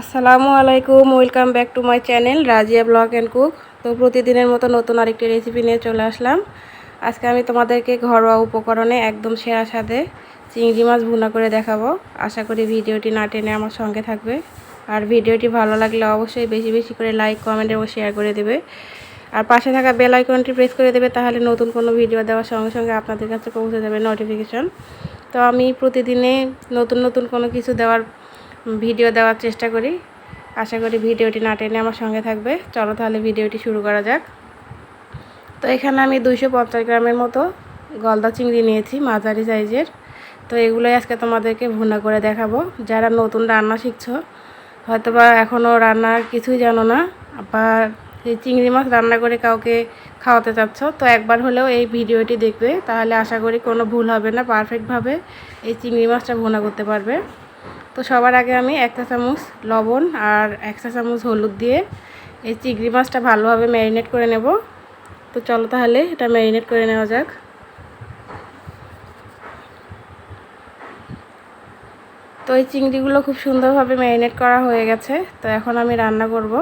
আসসালামু আলাইকুম, welcome back to my channel Razia blog and cook. তো প্রতিদিনের মতো নতুন আরেকটি রেসিপি নিয়ে চলে আসলাম। আজকে আমি তোমাদেরকে ঘরোয়া উপকরণে একদম সেরা স্বাদে চিংড়ি মাছ ভুনা করে দেখাবো। আশা করি ভিডিওটি না টেনে আমার সঙ্গে থাকবে। আর ভিডিওটি ভালো লাগলে অবশ্যই বেশি বেশি করে লাইক কমেন্ট এবং শেয়ার করে দেবে। আর পাশে থাকা বেল আইকনটি প্রেস করে দেবে, তাহলে নতুন কোনো ভিডিও দেওয়ার সঙ্গে সঙ্গে আপনাদের কাছে পৌঁছে যাবে নোটিফিকেশন তো আমি প্রতিদিনে নতুন নতুন কোনো কিছু দেওয়ার ভিডিও দেওয়ার চেষ্টা করি। আশা করি ভিডিওটি না টেনে আমার সঙ্গে থাকবে। চলো তাহলে ভিডিওটি শুরু করা যাক। তো এখানে আমি দুইশো পঞ্চাশ গ্রামের মতো গলদা চিংড়ি নিয়েছি, মাঝারি সাইজের। তো এগুলোই আজকে তোমাদেরকে ভুনা করে দেখাবো। যারা নতুন রান্না শিখছো হয়তো বা এখনও রান্নার কিছুই জানো না, বা এই চিংড়ি মাছ রান্না করে কাউকে খাওয়াতে চাচ্ছ, তো একবার হলেও এই ভিডিওটি দেখবে। তাহলে আশা করি কোনো ভুল হবে না পারফেক্টভাবে এই চিংড়ি মাছটা ভুনা করতে পারবে। তো সবার আগে আমি একটা চামচ লবণ আর একটা চামচ হলুদ দিয়ে এই চিংড়ি মাছটা ভালোভাবে ম্যারিনেট করে নেব। তো চলো তাহলে এটা ম্যারিনেট করে নেওয়া যাক। তো এই চিংড়িগুলো খুব সুন্দরভাবে ম্যারিনেট করা হয়ে গেছে। তো এখন আমি রান্না করব।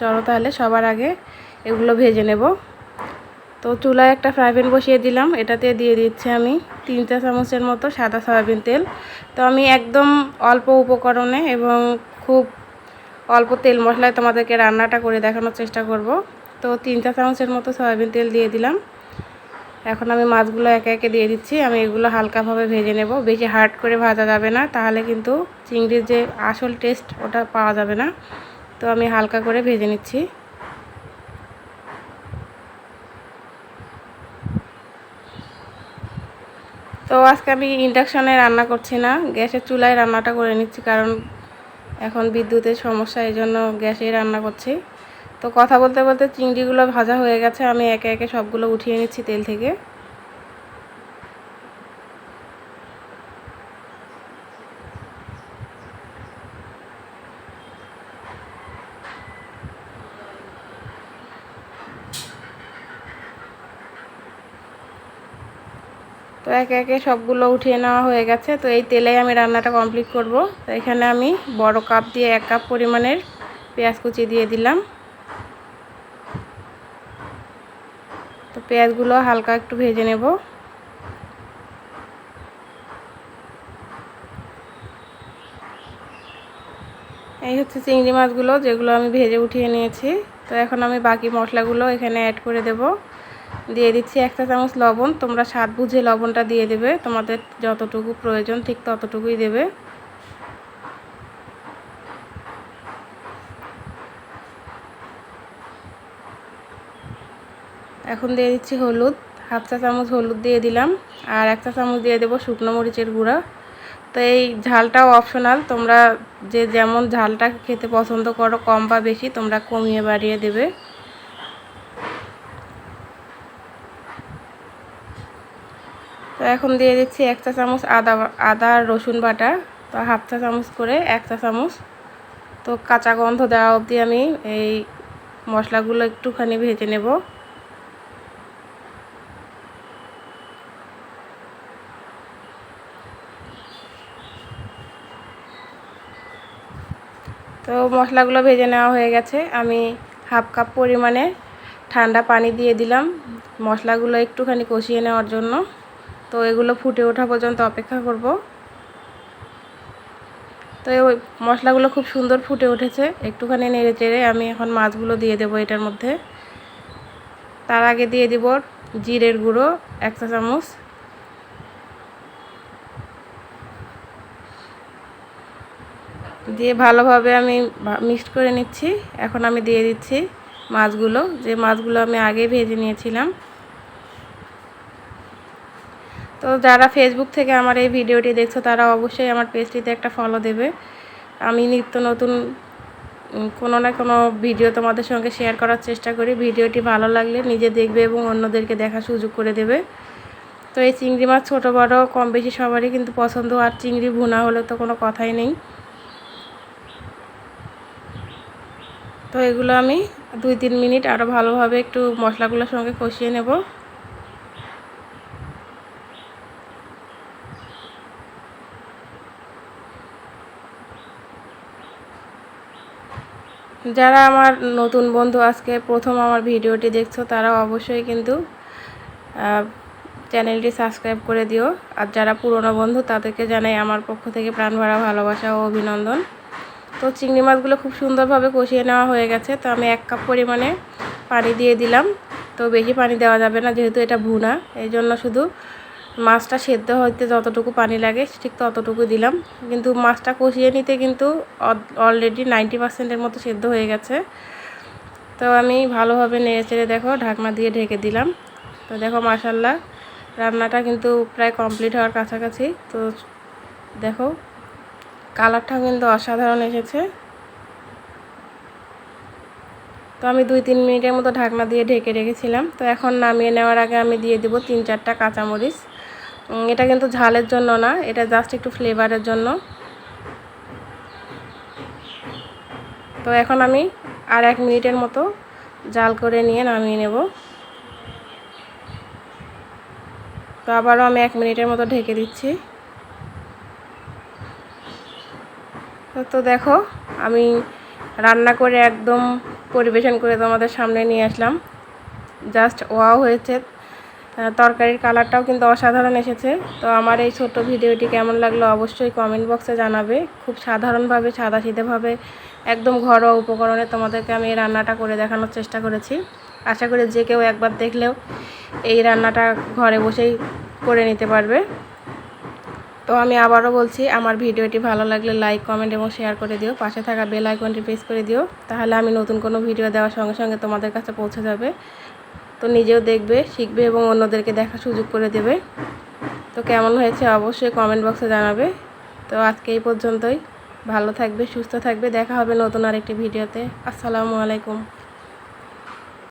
চলো তাহলে সবার আগে এগুলো ভেজে নেব। তো চুলায় একটা ফ্রাই প্যান বসিয়ে দিলাম। এটাতে দিয়ে দিচ্ছি আমি তিন চা চামচের মতো সাদা সয়াবিন তেল। তো আমি একদম অল্প উপকরণে এবং খুব অল্প তেল মশলায় তোমাদেরকে রান্নাটা করে দেখানোর চেষ্টা করব। তো তিন চা চামচের মতো সয়াবিন তেল দিয়ে দিলাম। এখন আমি মাছগুলো একে একে দিয়ে দিচ্ছি। আমি এগুলো হালকাভাবে ভেজে নেব। বেশি হার্ড করে ভাজা যাবে না, তাহলে কিন্তু চিংড়ির যে আসল টেস্ট ওটা পাওয়া যাবে না। তো আমি হালকা করে ভেজে নিচ্ছি। তো আজকে আমি ইন্ডাকশানে রান্না করছি না, গ্যাসের চুলায় রান্নাটা করে নিচ্ছি কারণ এখন বিদ্যুতের সমস্যা এই জন্য গ্যাসেই রান্না করছি। তো কথা বলতে বলতে চিংড়িগুলো ভাজা হয়ে গেছে, আমি একে একে সবগুলো উঠিয়ে নিচ্ছি তেল থেকে। তো একে একে সবগুলো উঠিয়ে নেওয়া হয়ে গেছে। তো এই তেলেই আমি রান্নাটা কমপ্লিট করব। তো এখানে আমি বড় কাপ দিয়ে এক কাপ পরিমাণের পেঁয়াজ কুচি দিয়ে দিলাম। তো পেঁয়াজগুলো হালকা একটু ভেজে নেব। এই হচ্ছে চিংড়ি মাছগুলো, যেগুলো আমি ভেজে উঠিয়ে নিয়েছি। তো এখন আমি বাকি মশলাগুলো এখানে অ্যাড করে দেবো। দিয়ে দিচ্ছি একটা চামচ লবণ। তোমরা স্বাদ বুঝে লবণটা দিয়ে দেবে। তোমাদের যতটুকু প্রয়োজন ঠিক ততটুকুই দেবে। এখন দিয়ে দিচ্ছি হলুদ। হাফ চা চামচ হলুদ দিয়ে দিলাম। আর এক চা চামচ দিয়ে দেবো শুকনো মরিচের গুঁড়া। তো এই ঝালটাও অপশনাল তোমরা যে যেমন ঝালটা খেতে পছন্দ করো কম বা বেশি, তোমরা কমিয়ে বাড়িয়ে দেবে। তো এখন দিয়ে দিচ্ছি এক চা চামচ আদা আদা রসুন বাটা। তো হাফ চা চামচ করে এক চা চামচ। তো কাঁচা গন্ধ দেওয়া অবধি আমি এই মশলাগুলো একটুখানি ভেজে নেব। তো মশলাগুলো ভেজে নেওয়া হয়ে গেছে। আমি হাফ কাপ পরিমাণে ঠান্ডা পানি দিয়ে দিলাম মশলাগুলো একটুখানি কষিয়ে নেওয়ার জন্য। তো এগুলো ফুটে ওঠা পর্যন্ত অপেক্ষা করব। তো ওই মশলাগুলো খুব সুন্দর ফুটে উঠেছে। একটুখানি নেড়ে চেড়ে আমি এখন মাছগুলো দিয়ে দেবো এটার মধ্যে। তার আগে দিয়ে দিব জিরের গুঁড়ো, এক চা চামচ। দিয়ে ভালোভাবে আমি মিক্সড করে নিচ্ছি। এখন আমি দিয়ে দিচ্ছি মাছগুলো। যে মাছগুলো আমি আগে ভেজে নিয়েছিলাম তো যারা ফেসবুক থেকে আমার এই ভিডিওটি দেখছ, তারা অবশ্যই আমার পেজটিতে একটা ফলো দেবে। আমি নিত্য নতুন কোনো না কোনো ভিডিও তোমাদের সঙ্গে শেয়ার করার চেষ্টা করি। ভিডিওটি ভালো লাগলে নিজে দেখবে এবং অন্যদেরকে দেখার সুযোগ করে দেবে। তো এই চিংড়ি মাছ ছোটো, বড়ো, কম বেশি সবারই কিন্তু পছন্দ। আর চিংড়ি ভুনা হলে তো কোনো কথাই নেই। তো এগুলো আমি দুই তিন মিনিট আরও ভালোভাবে একটু মশলাগুলোর সঙ্গে কষিয়ে নেব। যারা আমার নতুন বন্ধু আজকে প্রথম আমার ভিডিওটি দেখছ তারা অবশ্যই কিন্তু চ্যানেলটি সাবস্ক্রাইব করে দিও। আর যারা পুরনো বন্ধু, তাদেরকে জানাই আমার পক্ষ থেকে প্রাণ ভরা ভালোবাসা ও অভিনন্দন। তো চিংড়ি মাছগুলো খুব সুন্দরভাবে কষিয়ে নেওয়া হয়ে গেছে, তো আমি এক কাপ পরিমাণে পানি দিয়ে দিলাম। তো বেশি পানি দেওয়া যাবে না, যেহেতু এটা ভুনা, এই জন্য শুধু মাছটা সেদ্ধ হইতে যতটুকু পানি লাগে, ঠিক ততটুকু দিলাম। কিন্তু মাছটা কষিয়ে নিতে কিন্তু অলরেডি নাইনটি পার্সেন্টের মতো সেদ্ধ হয়ে গেছে। তো আমি ভালোভাবে নেড়ে চেড়ে দেখো, ঢাকনা দিয়ে ঢেকে দিলাম। তো দেখো মাসাল্লাহ রান্নাটা কিন্তু প্রায় কমপ্লিট হওয়ার কাছাকাছি। তো দেখো, কালারটাও কিন্তু অসাধারণ এসেছে। তো আমি দুই তিন মিনিটের মতো ঢাকনা দিয়ে ঢেকে রেখেছিলাম। তো এখন নামিয়ে নেওয়ার আগে আমি দিয়ে দিব তিন চারটা কাঁচামরিচ। এটা কিন্তু ঝালের জন্য না, এটা জাস্ট একটু ফ্লেভারের জন্য। তো এখন আমি আর এক মিনিটের মতো জাল করে নিয়ে নামিয়ে নেব। তো আবারও আমি এক মিনিটের মতো ঢেকে দিচ্ছি। তো দেখো, আমি রান্না করে একদম পরিবেশন করে তোমাদের সামনে নিয়ে আসলাম। জাস্ট ওয়াও হয়েছে। তরকারির কালারটাও কিন্তু অসাধারণ এসেছে। তো আমার এই ছোট্ট ভিডিওটি কেমন লাগল অবশ্যই কমেন্ট বক্সে জানাবে। খুব সাধারণভাবে, সাদাসিধেভাবে, একদম ঘরোয়া উপকরণে তোমাদেরকে আমি এই রান্নাটা করে দেখানোর চেষ্টা করেছি। আশা করি যে কেউ একবার দেখলেও এই রান্নাটা ঘরে বসেই করে নিতে পারবে। তো আমি আবারও বলছি, আমার ভিডিওটি ভালো লাগলে লাইক কমেন্ট এবং শেয়ার করে দিও। পাশে থাকা বেল আইকনটি প্রেস করে দিও। তাহলে আমি নতুন কোনো ভিডিও দেওয়ার সঙ্গে সঙ্গে তোমাদের কাছে পৌঁছে যাবে। তো নিজেও দেখবে, শিখবে এবং অন্যদেরকে দেখার সুযোগ করে দেবে। তো কেমন হয়েছে অবশ্যই কমেন্ট বক্সে জানাবে। তো আজকে এই পর্যন্তই। ভালো থাকবে, সুস্থ থাকবে। দেখা হবে নতুন আরেকটি ভিডিওতে আসসালামু আলাইকুম।